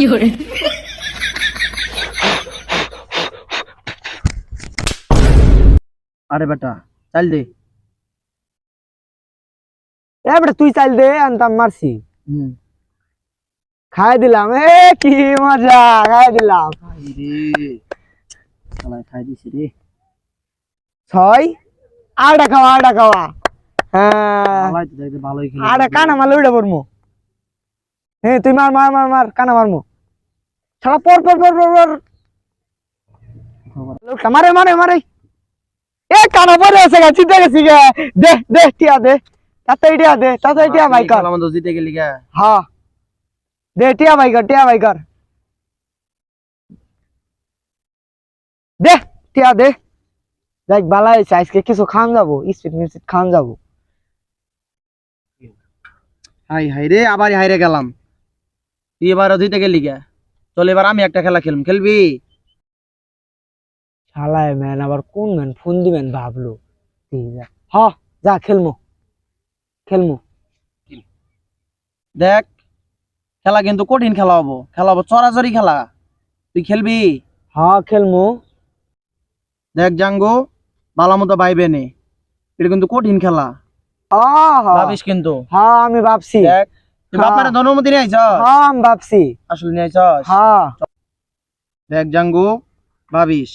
有人，আরে বেটা চাল দে। এবারে তুই চাল দে আনতাম মারছি। খাই দিলাম। এ কি মজা খাই দিলাম। খাই দিছি রে। ছয়? আড়া খাওয়া আড়া খাওয়া। হ্যাঁ। আড়া কানা মারলে উঠে পড়মু। হ্যাঁ তুই মার মার মার মার কানা মারমু। সারা পর পর পর পর পর লোকটা মারে মারে মারে এ কানা পরে আছে গা চিন্তা গেছি গে দে দে টিয়া দে তাতে টিয়া দে তাতে টিয়া ভাই কর আমাদের জিতে গেলি গা হ্যাঁ দে টিয়া ভাই কর টিয়া ভাই কর দে টিয়া দে দেখ বালা হয়েছে আজকে কিছু খান যাবো স্পিড মিস্পিড খান যাবো হাই হাই রে আবার হাইরে গেলাম তুই এবার জিতে গেলি গা চল এবার আমি একটা খেলা খেলম খেলবি? শালায় ম্যান আবার কোন ম্যান ফোন দিবেন ভাবলো হ যা খেলমু। খেলমু। দেখ খেলা কিন্তু কঠিন খেলা হব। খেলা হব চরাচরি খেলা। তুই খেলবি? হ খেলমু। দেখ জাঙ্গো বালা মতো বাইবে নে। এটা কিন্তু কঠিন খেলা। ভাবিস কিন্তু। হ আমি ভাবছি। দেখ। হ্যাঁ। বাপারে ধনুমতি নিয়ে আইছ হ আমি ভাবছি। আসলে নিয়ে আইছস? হ দেখ জাঙ্গু ভাবিস।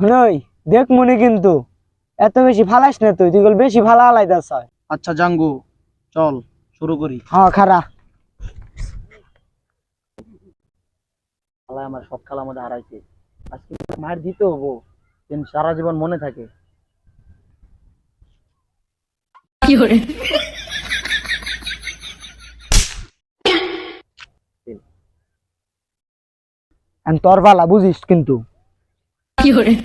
নই দেখ মনে কিন্তু। এত বেশি না তুই তুই বল বেশি ফালা আলাইতাস আচ্ছা জাঙ্গু চল শুরু করি। খারা। আমার সব হারাইছে। আজকে মার দিতে হব যেন সারা জীবন মনে থাকে। 有人，তোর পালা বুঝিস কিন্তু। 有人，